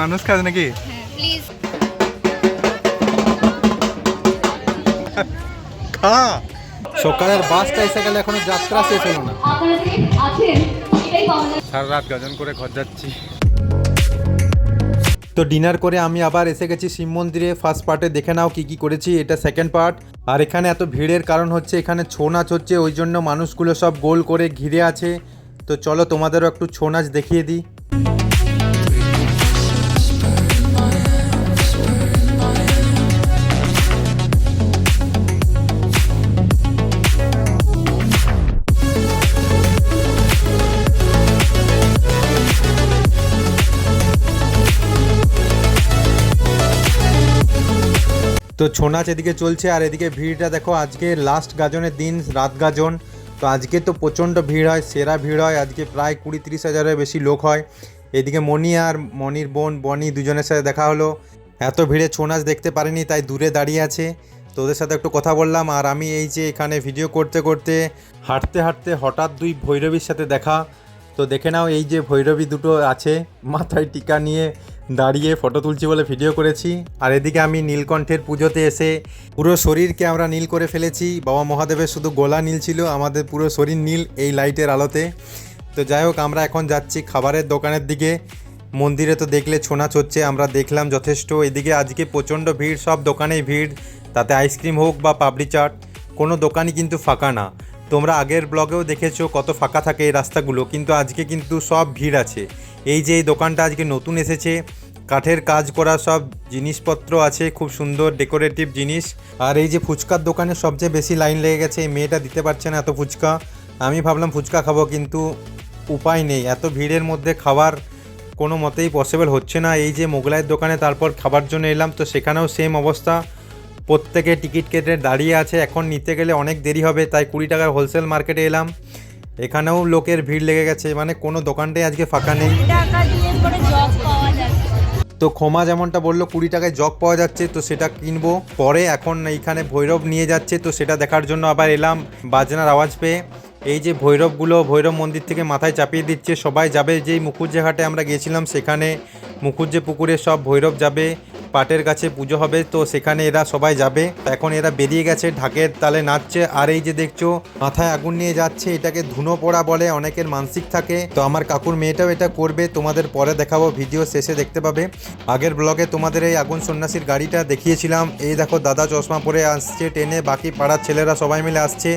মানুষ খাস নাকি? হ্যাঁ প্লিজ খা। সকালের বাসটা এসে গেলে এখনও যাত্রা শেষ হলো না। সারা রাত গাজন করে ঘর যাচ্ছি। তো ডিনার করে আমি আবার এসে গেছি শিব মন্দিরে। ফার্স্ট পার্টে দেখে নাও কি কি করেছি এটা সেকেন্ড পার্ট আর এখানে এত ভিড়ের কারণ হচ্ছে এখানে ছৌ নাচ হচ্ছে ওই জন্য মানুষগুলো সব গোল করে ঘিরে আছে। তো চলো তোমাদেরও একটু ছৌ নাচ দেখিয়ে দিই। তো ছৌ নাচ এদিকে চলছে আর এদিকে ভিড়টা দেখো, আজকে লাস্ট গাজনের দিন, রাত গাজন। তো আজকে তো প্রচণ্ড ভিড় হয়, সেরা ভিড় হয়। আজকে প্রায় কুড়ি তিরিশ হাজারের বেশি লোক হয়। এদিকে মণি আর মনির বোন, বনি দুজনের সাথে দেখা হলো। এত ভিড়ে ছৌ নাচ দেখতে পারিনি, তাই দূরে দাঁড়িয়ে আছে। তো ওদের সাথে একটু কথা বললাম, আর আমি এই যে এখানে ভিডিও করতে করতে হাঁটতে হাঁটতে হঠাৎ দুই ভৈরবীর সাথে দেখা। তো দেখে নাও, এই যে ভৈরবী দুটো আছে, মাথায় টিকা নিয়ে দাঁড়িয়ে ফটো তুলছি বলে ভিডিও করেছি। আর এদিকে আমি নীলকণ্ঠের পুজোতে এসে পুরো শরীরকে আমরা নীল করে ফেলেছি। বাবা মহাদেবের শুধু গোলা নীল ছিল, আমাদের পুরো শরীর নীল এই লাইটের আলোতে। তো যাই হোক, আমরা এখন যাচ্ছি খাবারের দোকানের দিকে। মন্দিরে তো দেখলে ছোনাচ হচ্ছে আমরা দেখলাম যথেষ্ট। এদিকে আজকে প্রচণ্ড ভিড়, সব দোকানেই ভিড়। তাতে আইসক্রিম হোক বা পাপড়ি চাট, কোনো দোকানই কিন্তু ফাঁকা না। তোমরা আগের ব্লগেও দেখেছ কত ফাঁকা থাকে এই রাস্তাগুলো, কিন্তু আজকে কিন্তু সব ভিড় আছে। এই যে এই দোকানটা আজকে নতুন এসেছে, কাঠের কাজ করা সব জিনিসপত্র আছে, খুব সুন্দর ডেকোরেটিভ জিনিস। আর এই যে ফুচকার দোকানে সবচেয়ে বেশি লাইন লেগে গেছে, এই মেয়েটা দিতে পারছে না এত ফুচকা। আমি ভাবলাম ফুচকা খাব, কিন্তু উপায় নেই, এত ভিড়ের মধ্যে খাবার কোনো মতেই পসিবল হচ্ছে না। এই যে মোগলাইয়ের দোকানে তারপর খাবার জন্য এলাম, তো সেখানেও সেম অবস্থা। প্রত্যেকে টিকিট কেটে দাঁড়িয়ে আছে। এখন নিতে গেলে অনেক দেরি হবে তাই কুড়ি টাকার হোলসেল মার্কেটে এলাম। এখানেও লোকের ভিড় লেগে গেছে মানে কোনো দোকানটাই আজকে ফাঁকা নেই। তো ক্ষমা যেমনটা বলল কুড়ি টাকায় জগ পাওয়া যাচ্ছে তো সেটা কিনবো। পরে এখন এইখানে ভৈরব নিয়ে যাচ্ছে তো সেটা দেখার জন্য আবার এলাম বাজনার আওয়াজ পেয়ে। এই যে ভৈরবগুলো ভৈরব মন্দির থেকে মাথায় চাপিয়ে দিচ্ছে সবাই যাবে। যেই মুখুজ্জে ঘাটে আমরা গিয়েছিলাম সেখানে মুখুজ্জে পুকুরে সব ভৈরব যাবে। পাটের কাছে পুজো হবে, তো সেখানে এরা সবাই যাবে। এখন এরা বেরিয়ে গেছে, ঢাকের তালে নাচছে। আর এই যে দেখছ, মাথায় আগুন নিয়ে যাচ্ছে, এটাকে ধুনো পোড়া বলে অনেকের মানসিক থাকে। তো আমার কাকুর মেয়েটাও এটা করবে, তোমাদের পরে দেখাবো ভিডিও শেষে দেখতে পাবে। আগের ব্লগে তোমাদের এই আগুন সন্ন্যাসীর গাড়িটা দেখিয়েছিলাম। এই দেখো, দাদা চশমা পরে আসছে টেনে, বাকি পাড়ার ছেলেরা সবাই মিলে আসছে।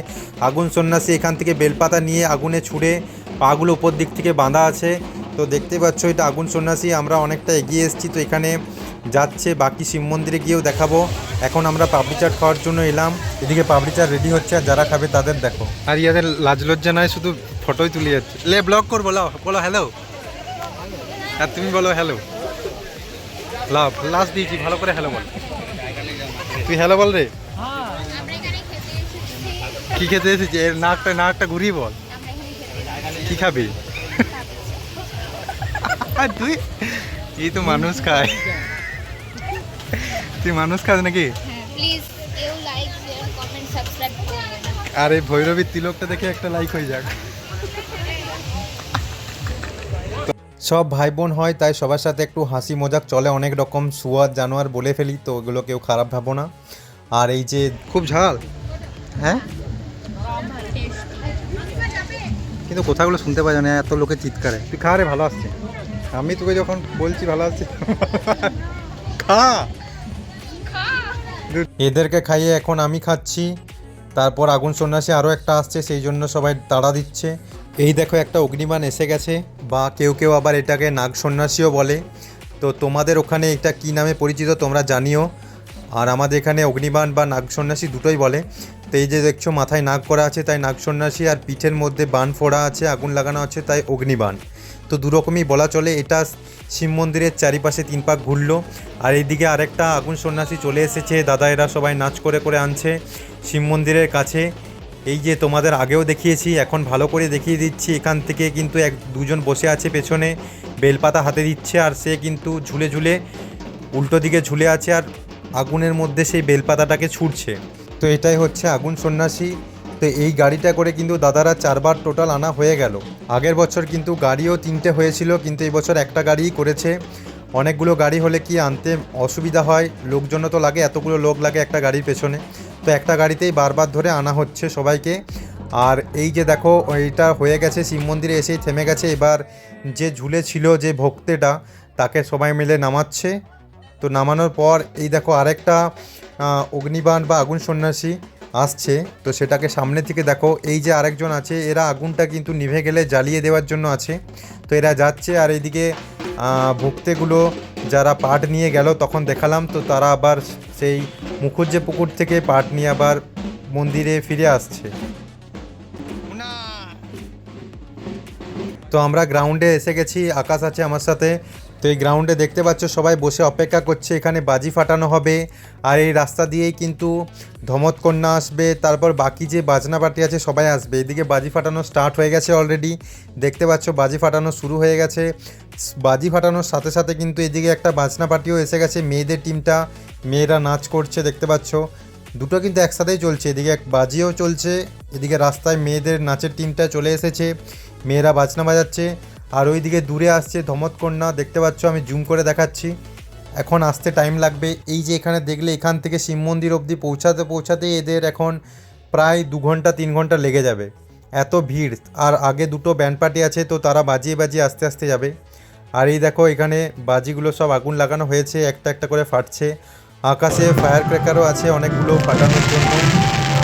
আগুন সন্ন্যাসী এখান থেকে বেলপাতা নিয়ে আগুনে ছুঁড়ে, পাগুলো উপর দিক থেকে বাঁধা আছে। তো দেখতে পাচ্ছ, এটা আগুন সন্ন্যাসী, আমরা অনেকটা এগিয়ে এসেছি, তো এখানে যাচ্ছে, বাকি শিব মন্দিরে গিয়েও দেখাবো। এখন আমরা পাপড়ি চাট খাওয়ার জন্য এলাম, এদিকে পাপড়ি চাট রেডি হচ্ছে, আর যারা খাবে তাদের দেখো। আর ইয়াদের লাজ লজ্জা নয় শুধু ফটোই তুলে যাচ্ছে। লে ব্লগ কর বলো বলো হ্যালো আর তুমি বলো হ্যালো লাভ লাস্ট দিয়েছি, ভালো করে হ্যালো বল। তুই হ্যালো বল রে। কি খেতে এসেছি? এর নাকটা নাকটা ঘুরিয়ে বল। কি খাবি? তুই? এই তো মানুষ খায়। তুই মানুষ খাস নাকি? হ্যাঁ আর এই ভৈরবীর তিলকটা দেখে একটা লাইক হয়ে যাক। সব ভাই বোন হয় তাই সবার সাথে একটু হাসি মজাক চলে। অনেক রকম সুয়ার জানোয়ার বলে ফেলি তো ওগুলো কেউ খারাপ ভাবো না। আর এই যে খুব ঝাল। হ্যাঁ? কিন্তু কথাগুলো শুনতে পাওয়া যায় না এত লোকের চিৎকারে। তুই খা রে ভালো আসছে। আমি তোকে যখন বলছি ভালো আছি, খা। এদেরকে খাইয়ে এখন আমি খাচ্ছি, তারপর আগুন সন্ন্যাসী আরও একটা আসছে, সেই জন্য সবাই তাড়া দিচ্ছে। এই দেখো একটা অগ্নিবাণ এসে গেছে, বা কেউ কেউ আবার এটাকে নাগ সন্ন্যাসীও বলে। তো তোমাদের ওখানে এটা কি নামে পরিচিত তোমরা জানিও। আর আমাদের এখানে অগ্নিবাণ বা নাগ সন্ন্যাসী দুটোই বলে। তো এই যে দেখছ, মাথায় নাগ করা আছে, তাই নাগ সন্ন্যাসী আর পিঠের মধ্যে বান ফোড়া আছে, আগুন লাগানো আছে, তাই অগ্নিবাণ। তো দুরকমই বলা চলে। এটা শিব মন্দিরের চারিপাশে তিন পাক ঘুরলো। আর এইদিকে আরেকটা আগুন সন্ন্যাসী চলে এসেছে। দাদা এরা সবাই নাচ করে করে আনছে শিব মন্দিরের কাছে। এই যে তোমাদের আগেও দেখিয়েছি, এখন ভালো করে দেখিয়ে দিচ্ছি। এখান থেকে কিন্তু এক দুজন বসে আছে পেছনে, বেলপাতা হাতে দিচ্ছে আর সে কিন্তু ঝুলে ঝুলে উল্টো দিকে ঝুলে আছে আর আগুনের মধ্যে সেই বেলপাতাটাকে ছুটছে তো এটাই হচ্ছে আগুন সন্ন্যাসী। তো এই গাড়িটা করে কিন্তু দাদারা চারবার টোটাল আনা হয়ে গেল। আগের বছর কিন্তু গাড়িও তিনটে হয়েছিল, কিন্তু এই বছর একটা গাড়িই করেছে। অনেকগুলো গাড়ি হলে কি আনতে অসুবিধা হয়? লোকজনও তো লাগে, এতগুলো লোক লাগে একটা গাড়ির পেছনে। তো একটা গাড়িতেই বারবার ধরে আনা হচ্ছে সবাইকে। আর এই যে দেখো, এইটা হয়ে গেছে, শিব মন্দিরে এসেই থেমে গেছে। এবার যে ঝুলে ছিল যে ভক্তেটা তাকে সবাই মিলে নামাচ্ছে। তো নামানোর পর এই দেখো আরেকটা অগ্নিবাণ বা আগুন সন্ন্যাসী আসছে। তো সেটাকে সামনে থেকে দেখো, এই যে আরেকজন আছে, এরা আগুনটা কিন্তু নিভে গেলে জ্বালিয়ে দেওয়ার জন্য আছে। তো এরা যাচ্ছে আর এইদিকে ভক্তেগুলো যারা পাট নিয়ে গেল তখন দেখালাম, তো তারা আবার সেই মুখুজ্জে পুকুর থেকে পাট নিয়ে আবার মন্দিরে ফিরে আসছে। তো আমরা গ্রাউন্ডে এসে গেছি, আকাশ আছে আমার সাথে। তো এই গ্রাউন্ডে দেখতে পাচ্ছ সবাই বসে অপেক্ষা করছে, এখানে বাজি ফাটানো হবে। আর এই রাস্তা দিয়েই কিন্তু ধমত কন্যা আসবে, তারপর বাকি যে বাজনা পার্টি আছে সবাই আসবে। এদিকে বাজি ফাটানো স্টার্ট হয়ে গেছে অলরেডি দেখতে পাচ্ছ বাজি ফাটানো শুরু হয়ে গেছে। বাজি ফাটানোর সাথে সাথে কিন্তু এদিকে একটা বাজনা পার্টিও এসে গেছে মেয়েদের টিমটা মেয়েরা নাচ করছে, দেখতে পাচ্ছ। দুটো কিন্তু একসাথেই চলছে, এদিকে এক বাজিও চলছে, এদিকে রাস্তায় মেয়েদের নাচের টিমটা চলে এসেছে। মেয়েরা বাজনা বাজাচ্ছে। আর ওইদিকে দূরে আসছে ধমৎকন্যা দেখতে পাচ্ছ, আমি জুম করে দেখাচ্ছি। এখন আসতে টাইম লাগবে। এই যে এখানে দেখলে, এখান থেকে শিব মন্দির অবধি পৌঁছাতে পৌঁছাতে এদের এখন প্রায় দু ঘণ্টা, তিন ঘণ্টা লেগে যাবে। এত ভিড়। আর আগে দুটো ব্যান্ড পার্টি আছে, তো তারা বাজিয়ে বাজিয়ে আস্তে আস্তে যাবে। আর এই দেখো, এখানে বাজিগুলো সব আগুন লাগানো হয়েছে। একটা একটা করে ফাটছে। আকাশে ফায়ার ক্র্যাকারও আছে অনেকগুলো ফাটানোর জন্য।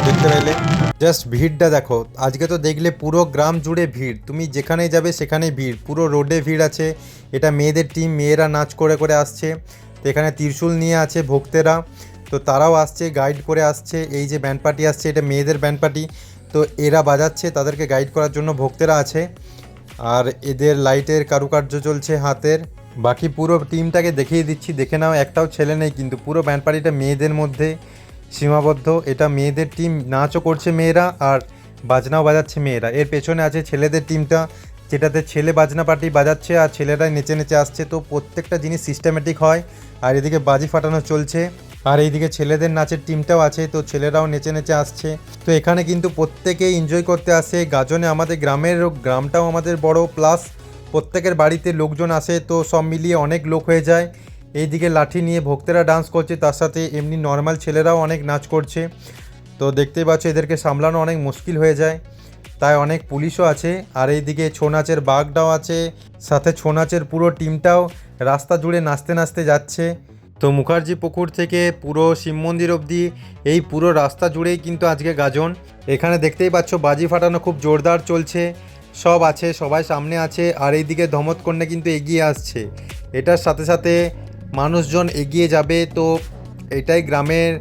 দেখতে পেলে। জাস্ট ভিড়টা দেখো। আজকে তো দেখলে পুরো গ্রাম জুড়ে ভিড়। তুমি যেখানেই যাবে সেখানেই ভিড়। পুরো রোডে ভিড় আছে। এটা মেয়েদের টিম মেয়েরা নাচ করে করে আসছে। তো এখানে ত্রিশূল নিয়ে আছে ভক্তেরা। তো তারাও আসছে গাইড করে আসছে। এই যে ব্যান্ড পার্টি আসছে, এটা মেয়েদের ব্যান্ড পার্টি তো এরা বাজাচ্ছে, তাদেরকে গাইড করার জন্য ভক্তেরা আছে। আর এদের লাইটের কারুকার্য চলছে হাতের। বাকি পুরো টিমটাকে দেখিয়ে দিচ্ছি। দেখে নাও, একটাও ছেলে নেই, কিন্তু পুরো ব্যান্ড পার্টিটা মেয়েদের মধ্যে। সীমাবদ্ধ, এটা মেয়েদের টিম নাচও করছে মেয়েরা আর বাজনাও বাজাচ্ছে মেয়েরা। এর পেছনে আছে ছেলেদের টিমটা যেটাতে ছেলে বাজনা পার্টি বাজাচ্ছে আর ছেলেরাই নেচে নেচে আসছে। তো প্রত্যেকটা জিনিস সিস্টেমেটিক হয় আর এদিকে বাজি ফাটানো চলছে আর এইদিকে ছেলেদের নাচের টিমটাও আছে, তো ছেলেরাও নেচে নেচে আসছে। তো এখানে কিন্তু প্রত্যেকে এনজয় করতে আসে। গাজনে আমাদের গ্রামের, গ্রামটাও আমাদের বড় প্লাস প্রত্যেকের বাড়িতে লোকজন আসে, তো সব মিলিয়ে অনেক লোক হয়ে যায়। এইদিকে লাঠি নিয়ে ভক্তেরা ডান্স করছে, তার সাথে এমনি নর্মাল ছেলেরাও অনেক নাচ করছে। তো দেখতেই পাচ্ছ, এদেরকে সামলানো অনেক মুশকিল হয়ে যায়। তাই অনেক পুলিশও আছে, আর এইদিকে ছৌ নাচের বাঘটাও আছে, সাথে ছৌ নাচের পুরো টিমটাও রাস্তা জুড়ে নাচতে নাচতে যাচ্ছে। তো মুখার্জি পুকুর থেকে পুরো শিব মন্দির অবধি এই পুরো রাস্তা জুড়েই কিন্তু আজকে গাজন। এখানে দেখতেই পাচ্ছ, বাজি ফাটানো খুব জোরদার চলছে। সব আছে, সবাই সামনে আছে, আর এইদিকে ধমত কন্যা কিন্তু এগিয়ে আসছে। এটার সাথে সাথে মানুষজন এগিয়ে যাবে, তো এটাই গ্রামের,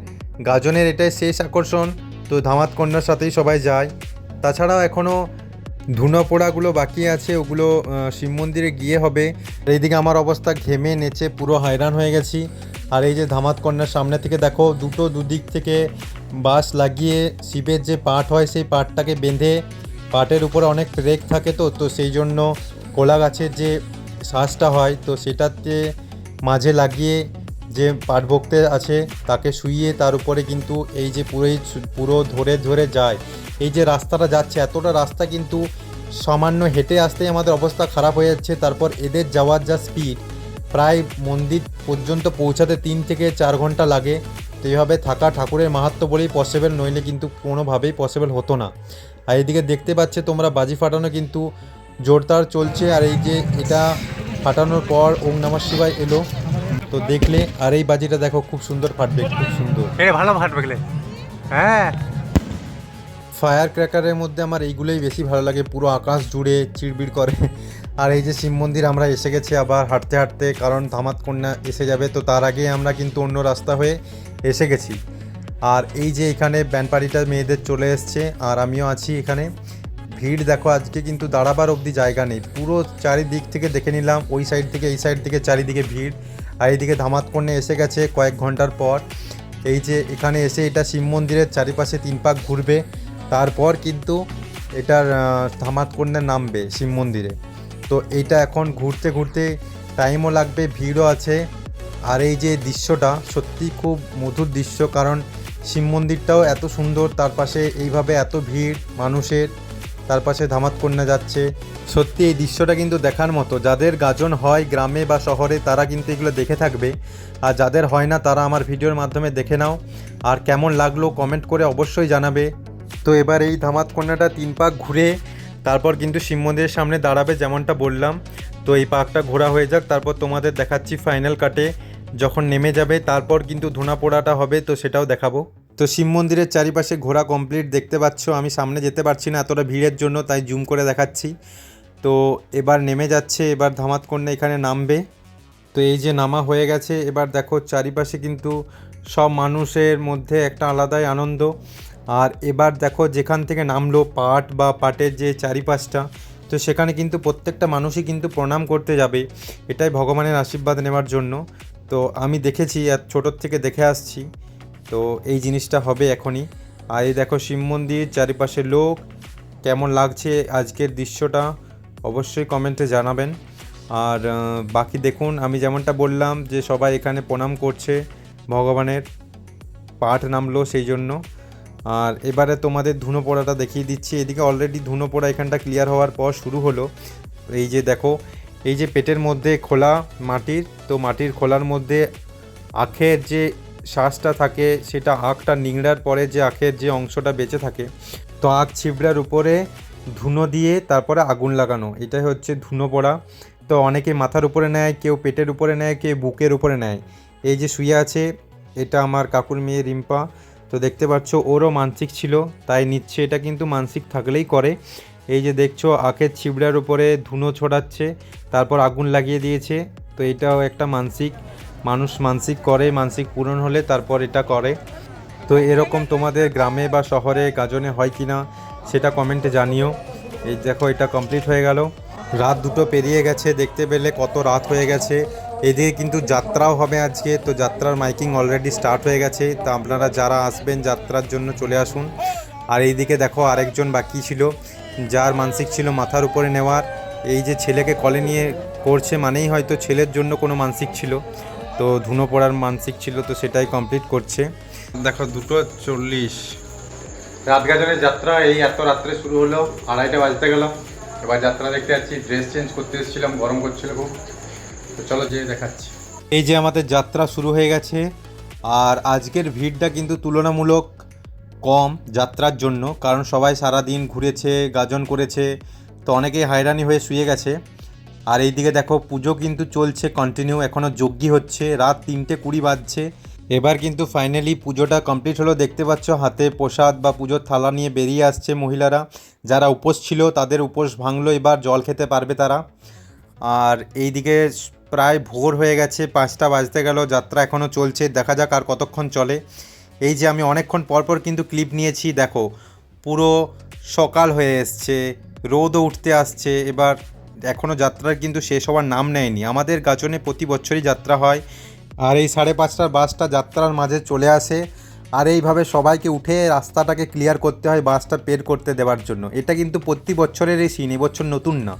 গাজনের এটাই শেষ আকর্ষণ। তো ধামাত কন্যার সাথেই সবাই যায়। তাছাড়াও এখনও ধুনো পোড়াগুলো বাকি আছে, ওগুলো শিব মন্দিরে গিয়ে হবে। এইদিকে আমার অবস্থা ঘেমে নেচে পুরো হয়রান হয়ে গেছি। আর এই যে ধামাত কন্যার সামনে থেকে দেখো, দুটো দুদিক থেকে বাঁশ লাগিয়ে শিবের যে পাট হয়, সেই পাটটাকে বেঁধে পাটের উপরে অনেক রেক থাকে তো তো সেই জন্য কোলা গাছের যে শ্বাসটা হয়, তো সেটাতে মাঝে লাগিয়ে যে পাটভক্ত আছে, তাকে শুইয়ে তার উপরে কিন্তু এই যে পুরোই পুরো ধরে ধরে যায়। এই যে রাস্তাটা যাচ্ছে, এতটা রাস্তা কিন্তু সামান্য হেঁটে আসতেই আমাদের অবস্থা খারাপ হয়ে যাচ্ছে। তারপর এদের যাওয়ার যা স্পিড প্রায় মন্দির পর্যন্ত পৌঁছাতে তিন থেকে চার ঘণ্টা লাগে। তো এইভাবে থাকা ঠাকুরের মাহাত্ম বলেই পসিবল নইলে কিন্তু কোনোভাবেই পসিবল হতো না। আর এদিকে দেখতে পাচ্ছে তোমরা বাজি ফাটানো কিন্তু জোরদার চলছে। আর এই যে এটা ফাটানোর পর ওম নমঃ শিবায় এলো। তো দেখলে আর এই বাজিটা দেখো খুব সুন্দর ফাটবে খুব সুন্দর। ভালো ফাটবে হ্যাঁ। ফায়ার ক্র্যাকারের মধ্যে আমার এইগুলোই বেশি ভালো লাগে পুরো আকাশ জুড়ে চিড়বিড় করে। আর এই যে শিব মন্দির আমরা এসে গেছি আবার হাঁটতে হাঁটতে কারণ ধামাত কন্যা এসে যাবে তো তার আগে আমরা কিন্তু অন্য রাস্তা হয়ে এসে গেছি। আর এই যে এখানে ব্যান্ড পার্টিটা মেয়েদের চলে এসছে আর আমিও আছি এখানে। ভিড় দেখো আজকে কিন্তু দাঁড়াবার অবধি জায়গা নেই। পুরো চারিদিক থেকে দেখে নিলাম ওই সাইড থেকে এই সাইড থেকে চারিদিকে ভিড়। আর এইদিকে ধামাত কন্যা এসে গেছে কয়েক ঘণ্টার পর। এই যে এখানে এসে এটা শিব মন্দিরের চারিপাশে তিন পাক ঘুরবে। তারপর কিন্তু এটার আহ, ধামাত কন্যা নামবে শিব মন্দিরে। তো এইটা এখন ঘুরতে ঘুরতে টাইমও লাগবে ভিড়ও আছে। আর এই যে দৃশ্যটা সত্যি খুব মধুর দৃশ্য কারণ শিব মন্দিরটাও এত সুন্দর তার পাশে এইভাবে এত ভিড় মানুষের। তার পাশে ধামাত কন্যা যাচ্ছে। সত্যি এই দৃশ্যটা কিন্তু দেখার মতো। যাদের গাজন হয় গ্রামে বা শহরে, তারা কিন্তু এগুলো দেখে থাকবে। আর যাদের হয় না, তারা আমার ভিডিওর মাধ্যমে দেখে নাও। আর কেমন লাগল কমেন্ট করে অবশ্যই জানাবে। তো এবার এই ধামাত কন্যাটা তিন পাক ঘুরে তারপর কিন্তু শিব মন্দিরের সামনে দাঁড়াবে যেমনটা বললাম। তো এই পাকটা ঘোরা হয়ে যাক, তারপর তোমাদের দেখাচ্ছি ফাইনাল কাটে। যখন নেমে যাবে, তারপর কিন্তু ধুনা পোড়াটা হবে, তো সেটাও দেখাবো। তো শিব মন্দিরের চারিপাশে ঘোরা কমপ্লিট দেখতে পাচ্ছ। আমি সামনে যেতে পারছি না এতটা ভিড়ের জন্য, তাই জুম করে দেখাচ্ছি। তো এবার নেমে যাচ্ছে, এবার ধামাত কন্যা এখানে নামবে। তো এই যে নামা হয়ে গেছে, এবার দেখো চারিপাশে কিন্তু সব মানুষের মধ্যে একটা আলাদাই আনন্দ। আর এবার দেখো যেখান থেকে নামলো পাট বা পাটের যে চারিপাশটা, তো সেখানে কিন্তু প্রত্যেকটা মানুষই কিন্তু প্রণাম করতে যাবে। এটাই ভগবানের আশীর্বাদ নেওয়ার জন্য। তো আমি দেখেছি, আর ছোটোর থেকে দেখে আসছি। তো এই জিনিসটা হবে এখনই। আর এই দেখো শিব মন্দির চারিপাশে লোক, কেমন লাগছে আজকের দৃশ্যটা অবশ্যই কমেন্টে জানাবেন। আর বাকি দেখুন, আমি যেমনটা বললাম যে সবাই এখানে প্রণাম করছে ভগবানের, পাঠ নামলো সেই জন্য। আর এবারে তোমাদের ধুনো পোড়াটা দেখিয়ে দিচ্ছি। এদিকে অলরেডি ধুনো পোড়া এখানটা ক্লিয়ার হওয়ার পর শুরু হলো। এই যে দেখো, এই যে পেটের মধ্যে খোলা মাটির, তো মাটির খোলার মধ্যে আখের যে শ্বাসটা থাকে, সেটা আখটা নিংড়ার পরে যে আখের যে অংশটা বেঁচে থাকে, তো আখ ছিবড়ার উপরে ধুনো দিয়ে তারপরে আগুন লাগানো। এটাই হচ্ছে ধুনো পড়া। তো অনেকে মাথার উপরে নেয়, কেউ পেটের উপরে নেয়, কেউ বুকের উপরে নেয়। এই যে শুয়ে আছে, এটা আমার কাকুর মেয়ে রিম্পা। তো দেখতে পাচ্ছ, ওরও মানসিক ছিল, তাই নিচ্ছে। এটা কিন্তু মানসিক থাকলেই করে। এই যে দেখছ, আখের ছিবড়ার উপরে ধুনো ছড়াচ্ছে, তারপর আগুন লাগিয়ে দিয়েছে। তো এটাও একটা মানসিক। মানুষ মানসিক করে, মানসিক পূরণ হলে তারপর এটা করে। তো এরকম তোমাদের গ্রামে বা শহরে গাজনে হয় কি না, সেটা কমেন্টে জানিও। এই দেখো, এটা কমপ্লিট হয়ে গেল। রাত দুটো পেরিয়ে গেছে, দেখতে পেলে কত রাত হয়ে গেছে। এদিকে কিন্তু যাত্রাও হবে আজকে, তো যাত্রার মাইকিং অলরেডি স্টার্ট হয়ে গেছে। তো আপনারা যারা আসবেন যাত্রার জন্য চলে আসুন। আর এইদিকে দেখো, আরেকজন বাকি ছিল, যার মানসিক ছিল মাথার উপরে নেওয়ার। এই যে ছেলেকে কলে নিয়ে করছে মানেই হয়তো ছেলের জন্য কোনো মানসিক ছিল। তো ধুনো পড়ার মানসিক ছিল তো সেটাই কমপ্লিট করছে। দেখো দুটো চল্লিশ। রাত গাজনের যাত্রা এই এত রাত্রে শুরু হলো আড়াইটা বাজতে গেল। এবার যাত্রা দেখতে যাচ্ছি ড্রেস চেঞ্জ করতে এসেছিলাম গরম করছিল খুব। তো চলো যেয়ে দেখাচ্ছি। এই যে আমাদের যাত্রা শুরু হয়ে গেছে আর আজকের ভিড়টা কিন্তু তুলনামূলক কম যাত্রার জন্য কারণ সবাই সারা দিন ঘুরেছে গাজন করেছে তো অনেকেই হয়রানি হয়ে শুয়ে গেছে। আর এইদিকে দেখো, পুজো কিন্তু চলছে কন্টিনিউ এখনও যজ্ঞি হচ্ছে, রাত তিনটে কুড়ি বাজছে। এবার কিন্তু ফাইনালি পুজোটা কমপ্লিট হলো, দেখতে পাচ্ছ হাতে প্রসাদ বা পুজোর থালা নিয়ে বেরিয়ে আসছে মহিলারা। যারা উপোস ছিল, তাদের উপোস ভাঙলো, এবার জল খেতে পারবে তারা। আর এইদিকে প্রায় ভোর হয়ে গেছে, পাঁচটা বাজতে গেল, যাত্রা এখনও চলছে, দেখা যাক আর কতক্ষণ চলে। এই যে আমি অনেকক্ষণ পরপর কিন্তু ক্লিপ নিয়েছি, দেখো, পুরো সকাল হয়ে এসছে, রোদও উঠতে আসছে, এবার এখনও যাত্রার কিন্তু শেষ হওয়ার নাম নেয়নি। আমাদের গাজনে প্রতি বছরই যাত্রা হয়। আর এই সাড়ে পাঁচটার বাসটা যাত্রার মাঝে চলে আসে। আর এইভাবে সবাইকে উঠে রাস্তাটাকে ক্লিয়ার করতে হয় বাসটা পের করতে দেওয়ার জন্য। এটা কিন্তু প্রতি বছরের এই সিন এবছর নতুন না।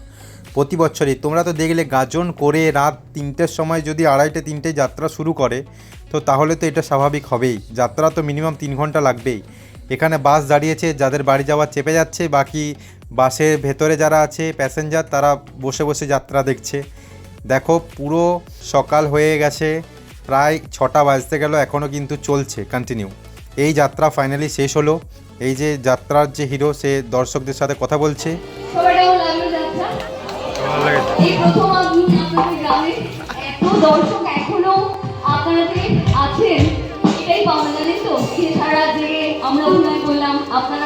প্রতি বছরই। তোমরা তো দেখলে গাজন করে রাত তিনটের সময় যদি আড়াইটে তিনটে যাত্রা শুরু করে, তো তাহলে তো এটা স্বাভাবিক হবেই। যাত্রা তো মিনিমাম তিন ঘণ্টা লাগবেই। এখানে বাস দাঁড়িয়েছে, যাদের বাড়ি যাওয়া চেপে যাচ্ছে, বাকি বাসের ভেতরে যারা আছে প্যাসেঞ্জার তারা বসে বসে যাত্রা দেখছে। দেখো পুরো সকাল হয়ে গেছে প্রায় ছটা বাজতে গেল এখনও কিন্তু চলছে কন্টিনিউ এই যাত্রা ফাইনালি শেষ হলো। এই যে যাত্রার যে হিরো সে দর্শকদের সাথে কথা বলছে। সবার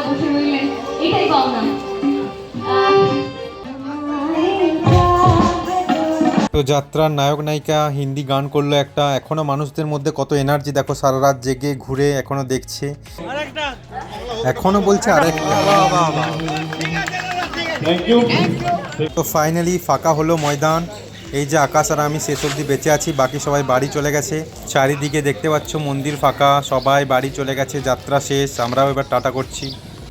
তো যাত্রার নায়ক নায়িকা হিন্দি গান করল একটা। এখনও মানুষদের মধ্যে কত এনার্জি দেখো সারা রাত জেগে ঘুরে এখনও দেখছে। এখনও বলছে আরেকটা। তো ফাইনালি ফাঁকা হলো ময়দান। এই যে আকাশ আর আমি শেষ অবধি বেঁচে আছি বাকি সবাই বাড়ি চলে গেছে। চারিদিকে দেখতে পাচ্ছ মন্দির ফাঁকা সবাই বাড়ি চলে গেছে যাত্রা শেষ। আমরাও এবার টাটা করছি।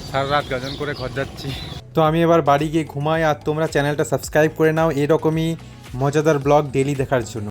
সারা রাত গাজন করে ঘর যাচ্ছি। তো আমি এবার বাড়ি গিয়ে ঘুমাই আর তোমরা চ্যানেলটা সাবস্ক্রাইব করে নাও। এরকমই মজাদার ব্লগ ডেলি দেখার জন্য।